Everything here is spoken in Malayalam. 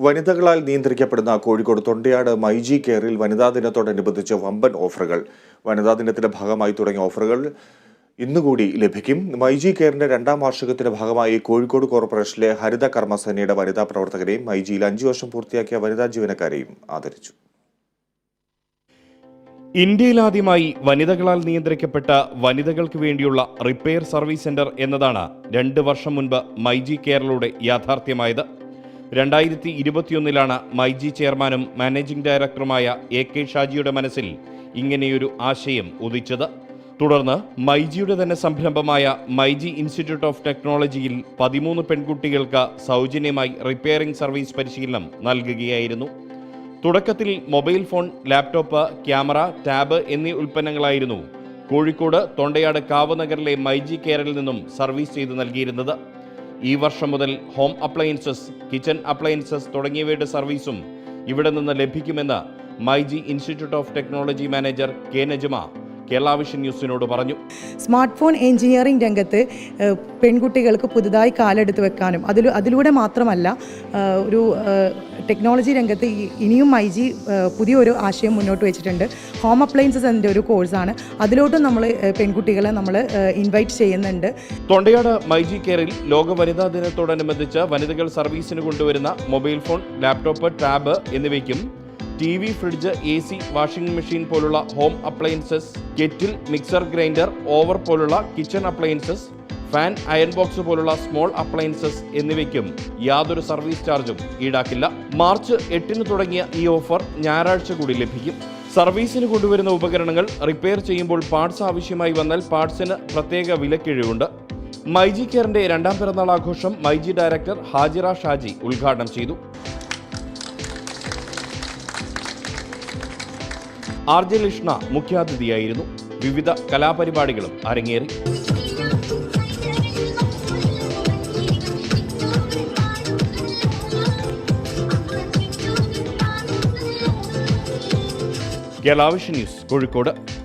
വനിതകളാൽ നിയന്ത്രിക്കപ്പെടുന്ന കോഴിക്കോട് തൊണ്ടയാട് മൈജി കെയറിൽ വനിതാ ദിനത്തോടനുബന്ധിച്ച് വമ്പൻ ഓഫറുകൾ. വനിതാ ദിനത്തിന്റെ ഭാഗമായി തുടങ്ങിയ ഓഫറുകൾ ഇന്നുകൂടി ലഭിക്കും. മൈജി കെയറിന്റെ രണ്ടാം വാർഷികത്തിന്റെ ഭാഗമായി കോഴിക്കോട് കോർപ്പറേഷനിലെ ഹരിത കർമ്മസേനയുടെ വനിതാ പ്രവർത്തകരെയും മൈജിയിൽ അഞ്ചു വർഷം പൂർത്തിയാക്കിയ വനിതാ ജീവനക്കാരെയും ആദരിച്ചു. ഇന്ത്യയിലാദ്യമായി വനിതകളാൽ നിയന്ത്രിക്കപ്പെട്ട വനിതകൾക്ക് വേണ്ടിയുള്ള റിപ്പയർ സർവീസ് സെന്റർ എന്നതാണ് രണ്ട് വർഷം മുൻപ് മൈജി കെയറിലൂടെ യാഥാർത്ഥ്യമായത്. രണ്ടായിരത്തി ഇരുപത്തിയൊന്നിലാണ് മൈജി ചെയർമാനും മാനേജിംഗ് ഡയറക്ടറുമായ എ കെ ഷാജിയുടെ മനസ്സിൽ ഇങ്ങനെയൊരു ആശയം ഉദിച്ചത്. തുടർന്ന് മൈജിയുടെ തന്നെ സംരംഭമായ മൈജി ഇൻസ്റ്റിറ്റ്യൂട്ട് ഓഫ് ടെക്നോളജിയിൽ പതിമൂന്ന് പെൺകുട്ടികൾക്ക് സൗജന്യമായി റിപ്പയറിംഗ് സർവീസ് പരിശീലനം നൽകുകയായിരുന്നു. തുടക്കത്തിൽ mobile phone laptop camera tab എന്നീ ഉൽപ്പന്നങ്ങളായിരുന്നു കോഴിക്കോട് തൊണ്ടയാട് കാവനഗറിലെ മൈജി കെയറിൽ നിന്നും സർവീസ് ചെയ്തു നൽകിയിരുന്നത്. ഈ വർഷം മുതൽ ഹോം അപ്ലയൻസസ് കിച്ചൺ അപ്ലയൻസസ് തുടങ്ങിയവയുടെ സർവീസും ഇവിടെ നിന്ന് ലഭിക്കുമെന്ന് myG institute of technology manager K Najma Kerala vision ന്യൂസിനോട് പറഞ്ഞു. സ്മാർട്ട് ഫോൺ എഞ്ചിനീയറിംഗ് രംഗത്ത് പെൺകുട്ടികൾക്ക് പുതുതായി കാലെടുത്ത് വെക്കാനും അതിൽ അതിലൂടെ മാത്രമല്ല ഒരു ടെക്നോളജി രംഗത്ത് ഇനിയും ഐ ജി പുതിയൊരു ആശയം മുന്നോട്ട് വെച്ചിട്ടുണ്ട്. ഹോം അപ്ലയൻസസ് എന്റെ ഒരു കോഴ്സാണ്. അതിലോട്ടും നമ്മൾ പെൺകുട്ടികളെ നമ്മൾ ഇൻവൈറ്റ് ചെയ്യുന്നുണ്ട്. തൊണ്ടയാട് മൈജി കെയറിൽ ലോക വനിതാ ദിനത്തോടനുബന്ധിച്ച് വനിതകൾ സർവീസിന് കൊണ്ടുവരുന്ന മൊബൈൽ ഫോൺ ലാപ്ടോപ്പ് ടാബ് എന്നിവയ്ക്കും T V fridge A C washing machine പോലുള്ള home appliances kettle mixer grinder oven പോലുള്ള kitchen appliances fan iron box പോലുള്ള സ്മോൾ അപ്ലയൻസസ് എന്നിവയ്ക്കും യാതൊരു സർവീസ് ചാർജും ഈടാക്കില്ല. മാർച്ച് എട്ടിന് തുടങ്ങിയ ഈ ഓഫർ ഞായറാഴ്ച കൂടി ലഭിക്കും. സർവീസിന് കൊണ്ടുവരുന്ന ഉപകരണങ്ങൾ റിപ്പയർ ചെയ്യുമ്പോൾ പാർട്സ് ആവശ്യമായി വന്നാൽ പാർട്സിന് പ്രത്യേക വിലക്കിഴിവുണ്ട്. മൈജി കെയറിന്റെ രണ്ടാം പിറന്നാൾ ആഘോഷം മൈജി ഡയറക്ടർ ഹാജിറ ഷാജി ഉദ്ഘാടനം ചെയ്തു. ആർ ജെ ലക്ഷ്ണ മുഖ്യാതിഥിയായിരുന്നു. വിവിധ കലാപരിപാടികളും അരങ്ങേറി. കേരള ന്യൂസ് കോഴിക്കോട്.